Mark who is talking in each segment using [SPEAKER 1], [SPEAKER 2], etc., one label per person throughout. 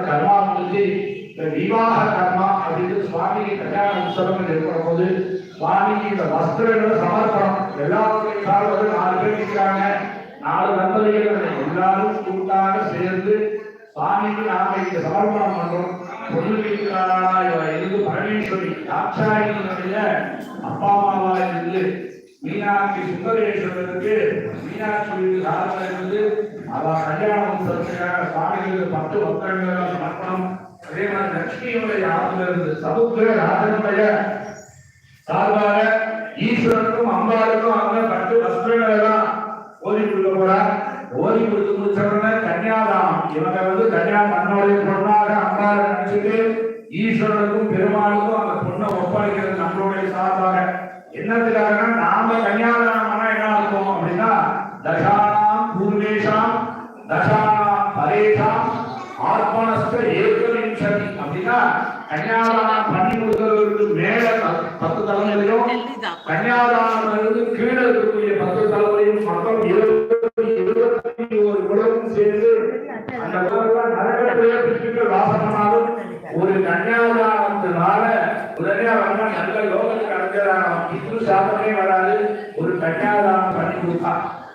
[SPEAKER 1] கர்மா முடிஞ்சு இந்த விவாக கர்மா அப்படின்னு சுவாமிக்கு கல்யாண உற்சவங்கள் இருக்கிற போது சுவாமிக்கு இந்த வஸ்திரங்களை சமர்ப்பணம். எல்லாருடைய காலம் நாலு பேர் இருக்கிறாங்க நாலு தம்பதிகள் எல்லாரும் கூட்டாக சேர்ந்து சுவாமிக்கு நாம இங்க சமர்ப்பணம் பண்றோம். பொண்ணு இருந்து பரமேஸ்வரி தாட்சாயினுடைய அப்பா அம்மாவா இருந்து மீனாட்சி சுந்தரேஸ்வரருக்கு மீனாட்சி சாதனை என்பது அவ கல்யாணம் சொல்லுகிறாங்க சுவாமிகளுக்கு பத்து பத்திரங்கள் சமர்ப்பணம். அதே மாதிரி லட்சுமியுடைய ஆத்துல சமுத்திர ராஜனுடைய சார்பாக ஈஸ்வரனுக்கும் அம்பாளுக்கும் அவங்க பட்டு வஸ்திரங்கள் எல்லாம் ஓதி கொடுக்க போறார். ஓதி கொடுத்து முடிச்சவன உடனே இவங்க வந்து கன்னியா தன்னுடைய பொண்ணாக அம்பாளை நினைச்சிட்டு ஈஸ்வரனுக்கும் பெருமாளுக்கும் அந்த பொண்ணை ஒப்படைக்கிறது நம்மளுடைய சார்பாக. என்னத்துக்காக நாம கன்னியாதானம் பண்ணா என்ன இருக்கும் அப்படின்னா தசானாம் பூர்வேஷாம் தசானாம் பரேஷாம் ஆத்மனஸ்த ஏகவிம்சதி அப்படின்னா கன்னியாதானம் பண்ணி கொடுக்கிறவருக்கு மேல பத்து- கன்னியாதானம் இருந்து கீழே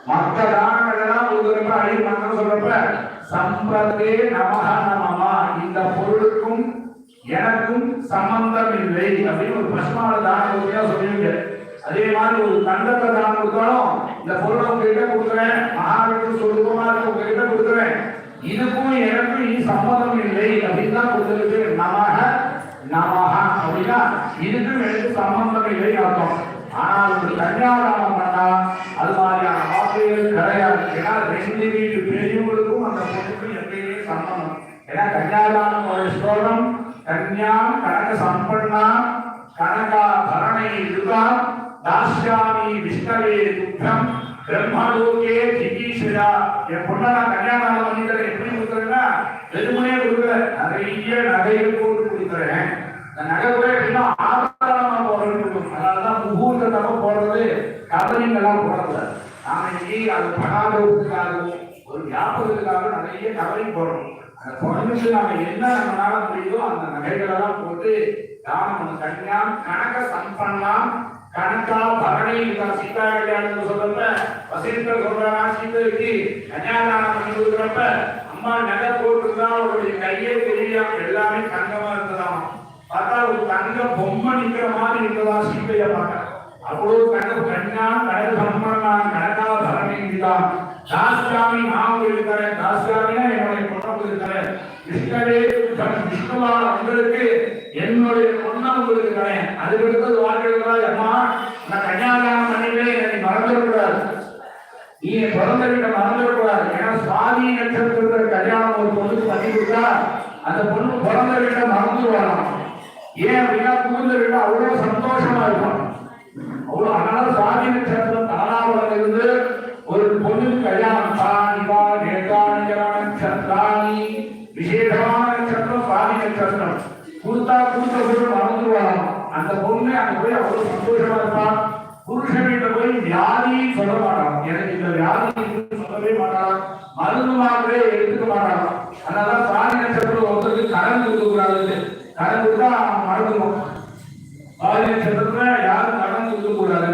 [SPEAKER 1] மற்ற தானங்கள் எல்லாம் கொடுக்குறப்ப அடி சொல்றப்ப சம்பத்தே நமஹ நமமா இந்த பொருளுக்கும் எனக்கும் சம்பந்தம் இல்லை அப்படின்னு ஒரு பசுமான தானம் கொடுத்தா சொல்லுவீங்க அதே மாதிரி ஒரு தங்கத்தை தானம் கொடுத்தாலும் இந்த பொருளை உங்ககிட்ட கொடுக்குறேன். மகாவிஷ்ணு சொல்லுவமா உங்ககிட்ட கொடுக்குறேன். இதுக்கும் எனக்கும் இனி சம்மதம் இல்லை அப்படின்னு தான் கொடுத்துருக்கு. நமக நமக அப்படின்னா இதுக்கும் எனக்கு சம்பந்தம் இல்லை அர்த்தம். ஆனால் ஒரு கன்னியாதானம் பண்ணா அது மாதிரியான வார்த்தைகள் கிடையாது ஏன்னா ரெண்டு வீட்டு பெரியவங்களுக்கும் அந்த பொண்ணுக்கும் எப்பயுமே சம்பந்தம் ஏன்னா கன்னியாதானம் ஒரு ஸ்லோகம் கன்யா கனக சம்பன்னா கனகா பரணை யுகா தாஸ்யாமி விஷ்ணவே துக்கம் பிரம்மலோகே ஜிகீஷரா என் பொண்ணை நான் கல்யாணம் பண்ணிக்கிறேன். எப்படி கொடுக்குறேன்னா வெறுமனே கொடுக்குறேன் நிறைய நகைகள் போட்டு கொடுக்குறேன். இந்த நகை கூட எப்படின்னா ஆதாரமா போடுறது இருக்கும் அதனாலதான் முகூர்த்தத்தப்ப போடுறது கவரிங் எல்லாம் போடக்கூடாது. நாம இன்னைக்கு அது பணாதவுக்காகவும் ஒரு வியாபாரத்துக்காக நிறைய கவரிங் போடணும். அந்த பொண்ணுக்கு நாம என்ன நம்மளால முடியுதோ அந்த நகைகள் எல்லாம் போட்டு தானம் பண்ண கன்யா கணக்க சம்பண்ணாம் கணக்கா பரணி சீதா கல்யாணம் சொல்றப்ப வசீந்தர் சொல்றாங்க சீதைக்கு கன்யாதானம் பண்ணி கொடுக்குறப்ப அம்மா நகை போட்டுருந்தா அவருடைய கையே தெரியாம எல்லாமே தங்கமா இருந்ததாம். பார்த்தா ஒரு தங்க பொம்மை நிக்கிற மாதிரி இருந்ததா சீதைய பார்க்க அவ்வளவு கணக்கு கண்ணா கடல் சம்பளனா கணக்கா பரணிதான் தாஸ்காமி நான் உங்களுக்கு தாஸ்காமினா உங்களுக்கு தரேன் விஷ்ணவே விஷ்ணுவா உங்களுக்கு என்னுடைய பொண்ணை உங்களுக்கு தரேன் அதுக்கு அடுத்தது வாழ்க்கை அம்மா. நான் கன்னியாதானம் பண்ணிட்டேன் என்னை மறந்துடக்கூடாது நீ பிறந்த வீட்டை மறந்துடக்கூடாது ஏன்னா சுவாமி நட்சத்திரத்துல கல்யாணம் ஒரு பொண்ணுக்கு பண்ணி கொடுத்தா அந்த பொண்ணு பிறந்த வீட்டை மறந்துடுவாராம் ஏன் அப்படின்னா புகுந்த வீட்டை அவ்வளவு சந்தோஷமா இருக்கும். அவ்வளவு அதனால சுவாமி நட்சத்திரம் தாராவளம் இருந்து ஒரு பொண்ணுக்கு கல்யாணம். தானி வா நேதானி கஷ்டம் கொடுத்தா கொடுத்த பொருள் மறந்துடுவாராம் அந்த பொண்ணு அங்க போய் அவ்வளவு சந்தோஷமா இருப்பான் புருஷன் போய் வியாதியும் சொல்ல மாட்டான். எனக்கு இந்த வியாதி இருக்குன்னு சொல்லவே மாட்டான். மருந்து மாத்திரை எடுத்துக்க மாட்டான். அதனால சாதி நட்சத்திரம் ஒருத்தருக்கு கடன் கொடுக்க கூடாது கடன் கொடுத்தா அவன் மறந்துடும் சாதி நட்சத்திரத்துல யாரும் கடன் கொடுக்க கூடாது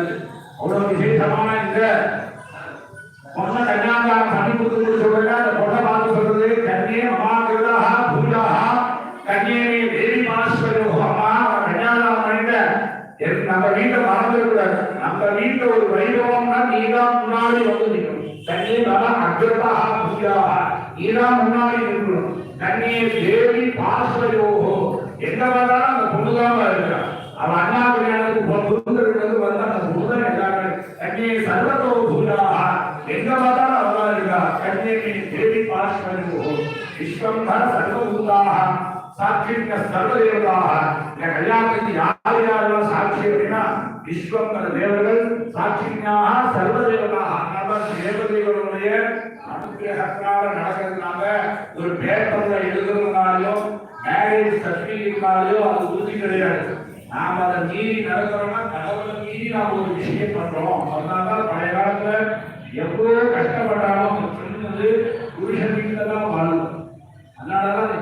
[SPEAKER 1] அவ்வளவு விசேஷமான இந்த பொண்ணை கன்னியாதானம் பண்ணி கொடுத்து சொல்றாங்க அந்த பொண்ணை பார்த்து சொல்றது கன்னியே மகாகிருதா பூஜா கன்னியே தேவி மாஸ்வரோ அம்மா அவன் கன்னியாதானம் பண்ணிட்ட என் நம்ம வீட்டை மறந்துடக்கூடாது நம்ம வீட்டுல ஒரு வைபவம்னா நீதான் முன்னாடி வந்து நிற்கணும். கன்னியே நல்லா அக்ரதா பூஜா நீதான் முன்னாடி நிற்கணும். கன்னியே தேவி பாசயோகோ எந்த மாதிரி அந்த பொண்ணுதான் இருக்கிறான் அவன் அண்ணா கல்யாணத்துக்கு புரிந்து வந்தா அந்த பொண்ணு எல்லாமே கன்னியை சர்வத்தோ பூஜா எந்த மாதிரி அவதான் இருக்கா? கன்னியை தேவி பாசயோகோ விஸ்வம் சர்வபூதாக சாட்சிங்க சர்வதேவதாக இந்த கல்யாணத்துக்கு யார் யாரெல்லாம் சாட்சி அப்படின்னா விஸ்வங்கர தேவர்கள் சாட்சிஞாக சர்வதேவதாக அதனால தேவதைகளுடைய அனுகிரகத்தால நடக்கிறதுனால ஒரு பேப்பர்ல எழுதுறதுனாலயோ மேரேஜ் சர்டிபிகேட்னாலயோ அது உறுதி கிடையாது. நாம் அதை மீறி நடக்கிறோம்னா கடவுளை மீறி நாம் ஒரு விஷயம் பண்றோம். அதனாலதான் பழைய காலத்துல எவ்வளவு கஷ்டப்பட்டாலும் அந்த பெண் வந்து புருஷன் வீட்டுல தான் வாழும் அதனாலதான்